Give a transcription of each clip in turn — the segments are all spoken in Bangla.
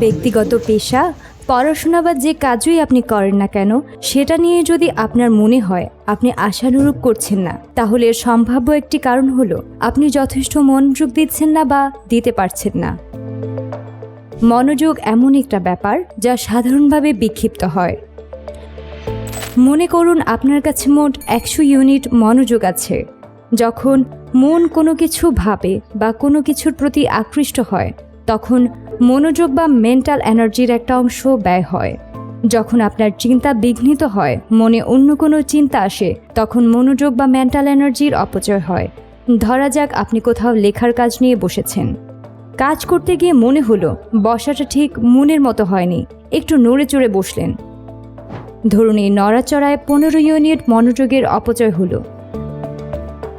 ব্যক্তিগত পেশা, পড়াশোনা বা যে কাজই আপনি করেন না কেন, সেটা নিয়ে যদি আপনার মনে হয় আপনি আশানুরূপ করছেন না, তাহলে এর সম্ভাব্য একটি কারণ হলো আপনি যথেষ্ট মনোযোগ দিচ্ছেন না বা দিতে পারছেন না। মনোযোগ এমন একটা ব্যাপার যা সাধারণভাবে বিক্ষিপ্ত হয়। মনে করুন আপনার কাছে মোট একশো ইউনিট মনোযোগ আছে। যখন মন কোনো কিছু ভাবে বা কোনো কিছুর প্রতি আকৃষ্ট হয় তখন মনোযোগ বা মেন্টাল এনার্জির একটা অংশ ব্যয় হয়। যখন আপনার চিন্তা বিঘ্নিত হয়, মনে অন্য কোনো চিন্তা আসে, তখন মনোযোগ বা মেন্টাল এনার্জির অপচয় হয়। ধরা যাক আপনি কোথাও লেখার কাজ নিয়ে বসেছেন। কাজ করতে গিয়ে মনে হলো, বসাটা ঠিক মনের মতো হয়নি, একটু নড়ে চড়ে বসলেন। ধরুন এই নড়াচড়ায় পনেরো ইউনিট মনোযোগের অপচয় হলো।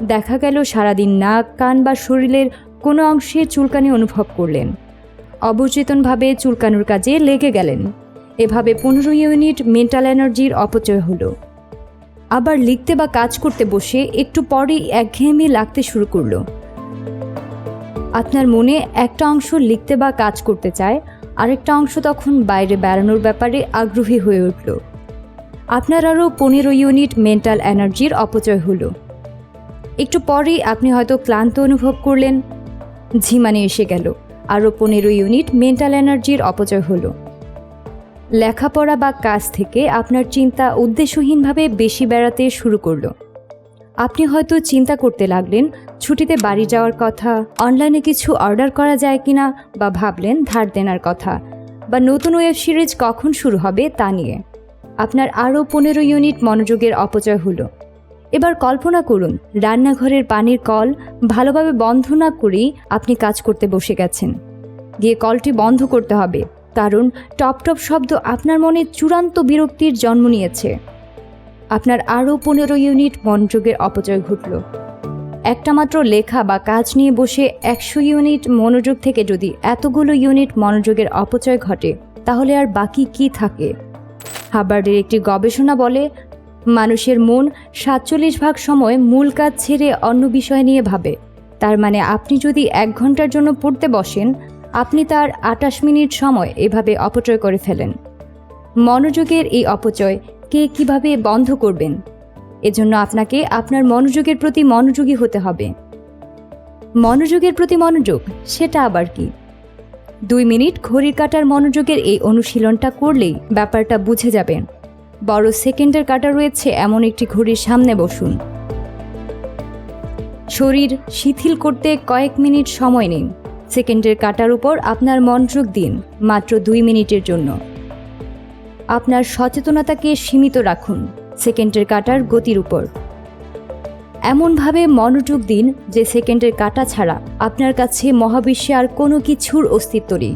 দেখা গেল সারাদিন নাক, কান বা শরীরের কোনো অংশে চুলকানি অনুভব করলেন। অবচেতনভাবে চুলকানোর কাজে লেগে গেলেন। এভাবে পনেরো ইউনিট মেন্টাল এনার্জির অপচয় হলো। আবার লিখতে বা কাজ করতে বসে একটু পরেই একঘেয়েমি লাগতে শুরু করল। আপনার মনে একটা অংশ লিখতে বা কাজ করতে চায়, আরেকটা অংশ তখন বাইরে বেড়ানোর ব্যাপারে আগ্রহী হয়ে উঠল। আপনার আরও পনেরো ইউনিট মেন্টাল এনার্জির অপচয় হলো। একটু পরেই আপনি হয়তো ক্লান্ত অনুভব করলেন। ঝিমানি এসে গেল। আরও পনেরো ইউনিট মেন্টাল এনার্জির অপচয় হলো। লেখাপড়া বা কাজ থেকে আপনার চিন্তা উদ্দেশ্যহীনভাবে বেশি বেড়াতে শুরু করল। আপনি হয়তো চিন্তা করতে লাগলেন, ছুটিতে বাড়ি যাওয়ার কথা, অনলাইনে কিছু অর্ডার করা যায় কিনা বা ভাবলেন ধার দেনার কথা, বা নতুন ওয়েব সিরিজ কখন শুরু হবে তা নিয়ে। আপনার আরও পনেরো ইউনিট মনোযোগের অপচয় হলো। এবার কল্পনা করুন, রান্নাঘরের পানির কল ভালোভাবে বন্ধ না করেই আপনি কাজ করতে বসে গেছেন। গিয়ে কলটি বন্ধ করতে হবে, কারণ টপ টপ শব্দ আপনার মনে চূড়ান্ত বিরক্তির জন্ম নিয়েছে। আপনার আরও পনেরো ইউনিট মনোযোগের অপচয় ঘটল। একটা মাত্র লেখা বা কাজ নিয়ে বসে একশো ইউনিট মনোযোগ থেকে যদি এতগুলো ইউনিট মনোযোগের অপচয় ঘটে, তাহলে আর বাকি কি থাকে? হাবার্ডের একটি গবেষণা বলে মানুষের মন সাতচল্লিশ ভাগ সময় মূল কাজ ছেড়ে অন্য বিষয় নিয়ে ভাবে। তার মানে আপনি যদি এক ঘণ্টার জন্য পড়তে বসেন, আপনি তার আটাশ মিনিট সময় এভাবে অপচয় করে ফেলেন। মনোযোগের এই অপচয় কে কীভাবে বন্ধ করবেন? এজন্য আপনাকে আপনার মনোযোগের প্রতি মনোযোগী হতে হবে। মনোযোগের প্রতি মনোযোগ, সেটা আবার কি? দুই মিনিট ঘড়ির কাটার মনোযোগের এই অনুশীলনটা করলেই ব্যাপারটা বুঝে যাবেন। বড় সেকেন্ডের কাটা রয়েছে এমন একটি ঘড়ির সামনে বসুন। শরীর শিথিল করতে কয়েক মিনিট সময় নিন। সেকেন্ডের কাটার উপর আপনার মনোযোগ দিন, মাত্র দুই মিনিটের জন্য। আপনার সচেতনতাকে সীমিত রাখুন, সেকেন্ডের কাটার গতির উপর। এমনভাবে মনোযোগ দিন যে সেকেন্ডের কাটা ছাড়া আপনার কাছে মহাবিশ্বে আর কোনো কিছুর অস্তিত্ব নেই।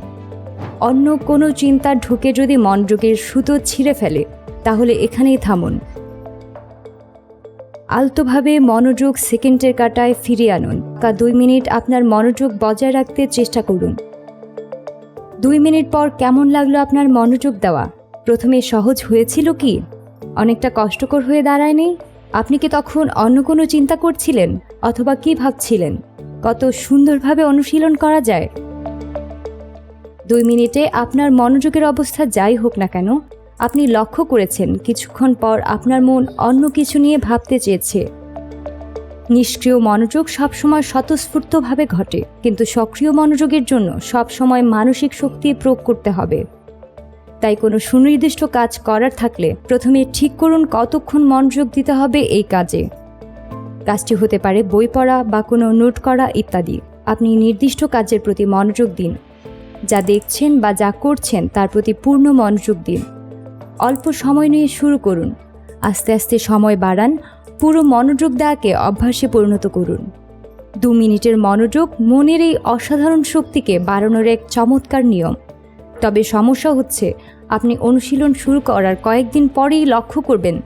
অন্য কোনো চিন্তা ঢুকে যদি মনোযোগের সুতো ছিঁড়ে ফেলে তাহলে এখানেই থামুন। আলতোভাবে মনোযোগ সেকেন্ডের কাটায় ফিরিয়ে আনুন। কা দুই মিনিট আপনার মনোযোগ বজায় রাখতে চেষ্টা করুন। দুই মিনিট পর কেমন লাগল আপনার মনোযোগ দেওয়া? প্রথমে সহজ হয়েছিল কি? অনেকটা কষ্টকর হয়ে দাঁড়ায়নি? আপনি কি তখন অন্য কোনো চিন্তা করছিলেন? অথবা কি ভাবছিলেন? কত সুন্দরভাবে অনুশীলন করা যায়? দুই মিনিটে আপনার মনোযোগের অবস্থা যাই হোক না কেন আপনি লক্ষ্য করেছেন, কিছুক্ষণ পর আপনার মন অন্য কিছু নিয়ে ভাবতে চেয়েছে। নিষ্ক্রিয় মনোযোগ সবসময় স্বতঃস্ফূর্তভাবে ঘটে, কিন্তু সক্রিয় মনোযোগের জন্য সবসময় মানসিক শক্তি প্রয়োগ করতে হবে। তাই কোনো সুনির্দিষ্ট কাজ করার থাকলে প্রথমে ঠিক করুন কতক্ষণ মনোযোগ দিতে হবে এই কাজে। কাজটি হতে পারে বই পড়া বা কোনো নোট করা ইত্যাদি। আপনি নির্দিষ্ট কাজের প্রতি মনোযোগ দিন। যা দেখছেন বা যা করছেন তার প্রতি পূর্ণ মনোযোগ দিন। অল্প সময় নিয়ে শুরু করুন। আস্তে আস্তে সময় বাড়ান, পুরো মনোযোগ দেওয়াকে অভ্যাসে পরিণত করুন। দু মিনিটের মনোযোগ মনের এই অসাধারণ শক্তিকে বাড়ানোর এক চমৎকার নিয়ম। তবে সমস্যা হচ্ছে, আপনি অনুশীলন শুরু করার কয়েকদিন পরেই লক্ষ্য করবেন,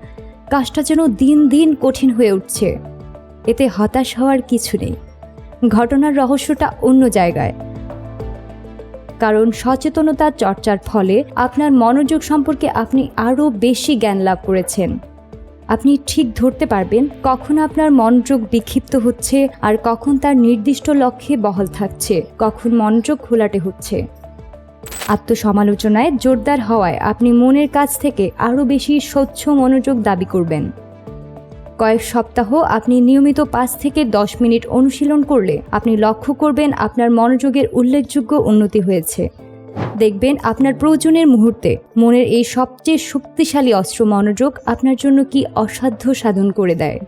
কাজটা যেন দিন দিন কঠিন হয়ে উঠছে। এতে হতাশ হওয়ার কিছু নেই। ঘটনার রহস্যটা অন্য জায়গায়। কারণ সচেতনতা চর্চার ফলে আপনার মনোযোগ সম্পর্কে আপনি আরও বেশি জ্ঞান লাভ করেছেন। আপনি ঠিক ধরতে পারবেন কখন আপনার মনোযোগ বিক্ষিপ্ত হচ্ছে আর কখন তার নির্দিষ্ট লক্ষ্যে বহাল থাকছে, কখন মনোযোগ ঘোলাটে হচ্ছে। আত্মসমালোচনায় জোরদার হওয়ায় আপনি মনের কাছ থেকে আরও বেশি স্বচ্ছ মনোযোগ দাবি করবেন। কয়েক সপ্তাহ আপনি নিয়মিত পাঁচ থেকে দশ মিনিট অনুশীলন করলে আপনি লক্ষ্য করবেন আপনার মনোযোগের উল্লেখযোগ্য উন্নতি হয়েছে। দেখবেন আপনার প্রয়োজনের মুহূর্তে মনের এই সবচেয়ে শক্তিশালী অস্ত্র মনোযোগ আপনার জন্য কি অসাধ্য সাধন করে দেয়।